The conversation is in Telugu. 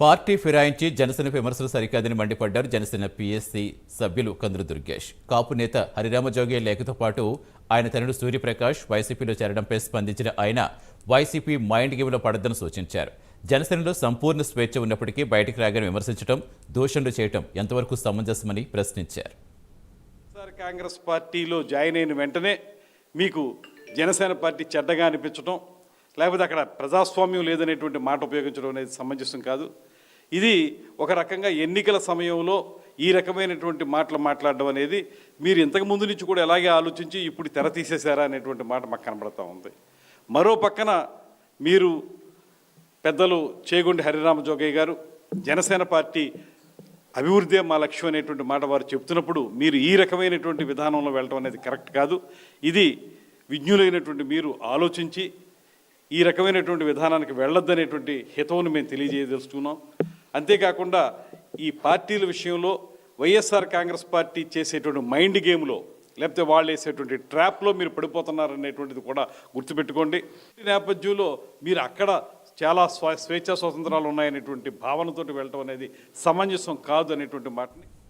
పార్టీ ఫిరాయించి జనసేన విమర్శలు సరికాదని మండిపడ్డారు జనసేన పీఎస్సీ సభ్యులు కందులు దుర్గేష్. కాపు నేత హరిరామజోగి లేఖతో పాటు ఆయన తనయుడు సూర్యప్రకాష్ వైసీపీలో చేరడంపై స్పందించిన ఆయన వైసీపీ మైండ్ గేమ్లో పడద్దని సూచించారు. జనసేనలో సంపూర్ణ స్వేచ్ఛ ఉన్నప్పటికీ బయటికి రాగానే విమర్శించడం దూషణలు చేయటం ఎంతవరకు సమంజసమని ప్రశ్నించారు. కాంగ్రెస్ పార్టీలో జాయిన్ అయిన వెంటనే మీకు జనసేన పార్టీ చెడ్డగా అనిపించడం లేకపోతే అక్కడ ప్రజాస్వామ్యం లేదనేటువంటి మాట ఉపయోగించడం అనేది సమంజసం కాదు. ఇది ఒక రకంగా ఎన్నికల సమయంలో ఈ రకమైనటువంటి మాటలు మాట్లాడడం అనేది మీరు ఇంతకు ముందు నుంచి కూడా ఎలాగే ఆలోచించి ఇప్పుడు తెర తీసేశారా అనేటువంటి మాట మాకు కనబడతా ఉంది. మరో పక్కన మీరు పెద్దలు చేగుండి హరిరామ జోగయ్య గారు జనసేన పార్టీ అభివృద్ధి మా లక్ష్యం అనేటువంటి మాట వారు చెప్తున్నప్పుడు మీరు ఈ రకమైనటువంటి విధానంలో వెళ్ళడం అనేది కరెక్ట్ కాదు. ఇది విజ్ఞులైనటువంటి మీరు ఆలోచించి ఈ రకమైనటువంటి విధానానికి వెళ్ళొద్దనేటువంటి హితవును మేము తెలియజేయదలుచుకున్నాం. అంతేకాకుండా ఈ పార్టీల విషయంలో వైఎస్ఆర్ కాంగ్రెస్ పార్టీ చేసేటువంటి మైండ్ గేమ్లో లేకపోతే వాళ్ళు వేసేటువంటి ట్రాప్లో మీరు పడిపోతున్నారనేటువంటిది కూడా గుర్తుపెట్టుకోండి. ఈ నేపథ్యంలో మీరు అక్కడ చాలా స్వ స్వేచ్ఛా స్వాతంత్రాలు ఉన్నాయనేటువంటి భావనతోటి వెళ్ళటం అనేది సమంజసం కాదు అనేటువంటి మాటని